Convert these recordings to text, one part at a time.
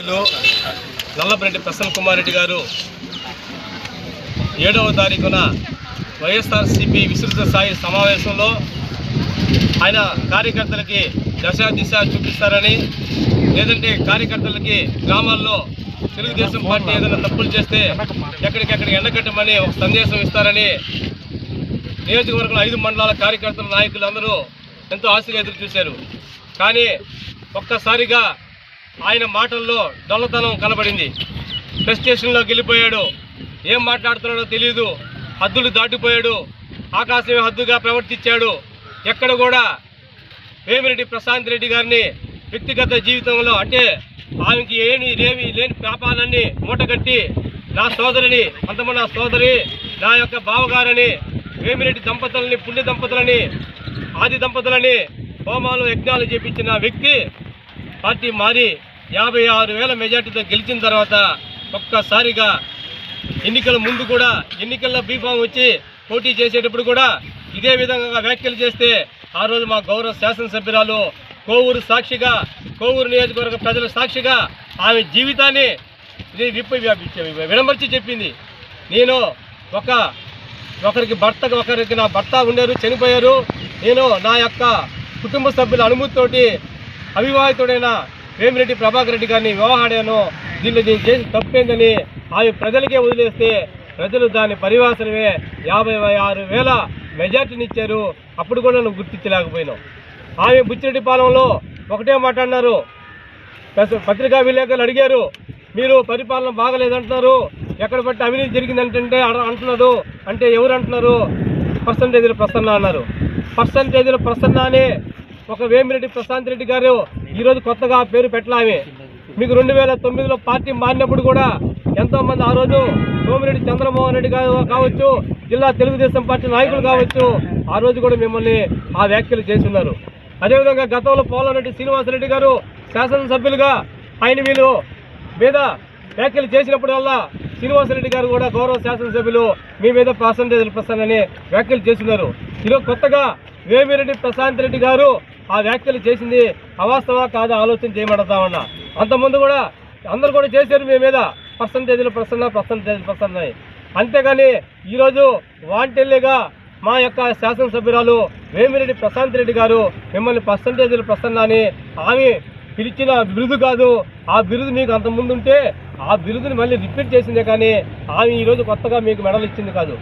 నల్లపరెడ్డి ప్రసన్న కుమార్ రెడ్డి గారు ఏడవ తారీఖున వైఎస్ఆర్సీపీ విస్తృత స్థాయి సమావేశంలో ఆయన కార్యకర్తలకి దశ దిశ చూపిస్తారని లేదంటే కార్యకర్తలకి గ్రామాల్లో తెలుగుదేశం పార్టీ ఏదైనా తప్పులు చేస్తే ఎక్కడికెక్కడ ఎండగట్టమని ఒక సందేశం ఇస్తారని నియోజకవర్గంలో ఐదు మండలాల కార్యకర్తల నాయకులు అందరూ ఎంతో ఆశగా ఎదురు చూశారు. కానీ ఒక్కసారిగా ఆయన మాటల్లో డొల్లతనం కనబడింది. ప్రెస్ స్టేషన్లోకి వెళ్ళిపోయాడు. ఏం మాట్లాడుతున్నాడో తెలియదు హద్దులు దాటిపోయాడు. ఆకాశమే హద్దుగా ప్రవర్తించాడు. ఎక్కడ కూడా వేమిరెడ్డి ప్రశాంత్ రెడ్డి గారిని వ్యక్తిగత జీవితంలో అంటే ఆమెకి ఏమి లేవి లేని పాపాలన్నీ మూటగట్టి నా సోదరిని అంతమ నా సోదరి నా యొక్క బావగారని వేమిరెడ్డి దంపతులని పుణ్య దంపతులని ఆది దంపతులని హోమాలు యజ్ఞాలు చేపించిన వ్యక్తి పార్టీ మారి యాభై ఆరు వేల మెజార్టీతో గెలిచిన తర్వాత ఒక్కసారిగా ఎన్నికల ముందు కూడా ఎన్నికల్లో బీఫామ్ వచ్చి పోటీ చేసేటప్పుడు కూడా ఇదే విధంగా వ్యాఖ్యలు చేస్తే ఆ రోజు మా గౌరవ శాసనసభ్యురాలు కోవూరు సాక్షిగా కోవూరు నియోజకవర్గ ప్రజల సాక్షిగా ఆమె జీవితాన్ని ఇది విడమర్చి చెప్పింది. నేను ఒక ఒకరికి భర్త ఒకరికి నా భర్త ఉండేరు చనిపోయారు. నేను నా యొక్క కుటుంబ సభ్యుల అనుమతితోటి అవివాహితుడైన వేమిరెడ్డి ప్రభాకర్ రెడ్డి గారిని వివాహాడాను. దీన్ని నేను చేసి తప్పేందని ఆమె ప్రజలకే వదిలేస్తే ప్రజలు దాని పరివాసనమే. యాభై ఆరు వేల మెజార్టీని ఇచ్చారు అప్పుడు కూడా నువ్వు గుర్తించలేకపోయినావు. ఆమె బుచ్చిరెడ్డి బుచ్చిరెడ్డిపాలెంలో ఒకటే మాట్లాడినారు పత్రికా విలేకరులు అడిగారు. మీరు పరిపాలన బాగలేదంటున్నారు. ఎక్కడ బట్టి అవినీతి జరిగిందంటే అంటున్నారు. అంటే ఎవరు అంటున్నారు పర్సంటేజీలు ప్రసన్న అన్నారు. పర్సంటేజీలు ప్రసన్న అని ఒక వేమిరెడ్డి ప్రశాంత్ రెడ్డి గారు ఈరోజు కొత్తగా పేరు పెట్టలామే. మీకు రెండు వేల తొమ్మిదిలో పార్టీ మారినప్పుడు కూడా ఎంతో మంది ఆ రోజు సోమిరెడ్డి చంద్రమోహన్ రెడ్డి గారు కావచ్చు జిల్లా తెలుగుదేశం పార్టీ నాయకులు కావచ్చు ఆ రోజు కూడా మిమ్మల్ని ఆ వ్యాఖ్యలు చేసి ఉన్నారు అదేవిధంగా గతంలో పోలారెడ్డి శ్రీనివాసరెడ్డి గారు శాసనసభ్యులుగా ఆయన మీరు మీద వ్యాఖ్యలు చేసినప్పుడల్లా శ్రీనివాసరెడ్డి గారు కూడా గౌరవ శాసనసభ్యులు మీ మీద పర్సంటేజ్లు ప్రస్తానని వ్యాఖ్యలు చేస్తున్నారు. ఈరోజు కొత్తగా వేమిరెడ్డి ప్రశాంత్ రెడ్డి గారు ఆ వ్యాఖ్యలు చేసింది అవాస్తవా కాదా ఆలోచన చేయమంటామన్నా అంతకుముందు కూడా అందరూ కూడా చేశారు మీ మీద. పర్సంటేజ్లు ప్రసన్న పర్సంటేజ్ ప్రసన్న అంతేగాని ఈరోజు వాంటెల్లిగా మా యొక్క శాసనసభ్యురాలు వేమిరెడ్డి ప్రశాంత్ రెడ్డి గారు మిమ్మల్ని పర్సంటేజీలు ప్రసన్న అని ఆమె పిలిచిన బిరుదు కాదు. ఆ బిరుదు మీకు అంత ముందు ఉంటే ఆ బిరుదుని మళ్ళీ రిపీట్ చేసిందే కానీ ఆమె ఈరోజు కొత్తగా మీకు మెడల్ ఇచ్చింది కాదు.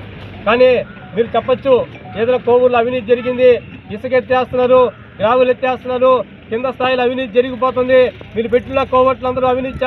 కానీ మీరు చెప్పచ్చు ఏదైనా కోవూరులో అవినీతి జరిగింది ఇసుకెత్తేస్తున్నారు రాగులు ఎత్తేస్తున్నారు కింద స్థాయిలో అవినీతి జరిగిపోతుంది. మీరు పెట్టిన కోవట్లు అందరూ అవినీతి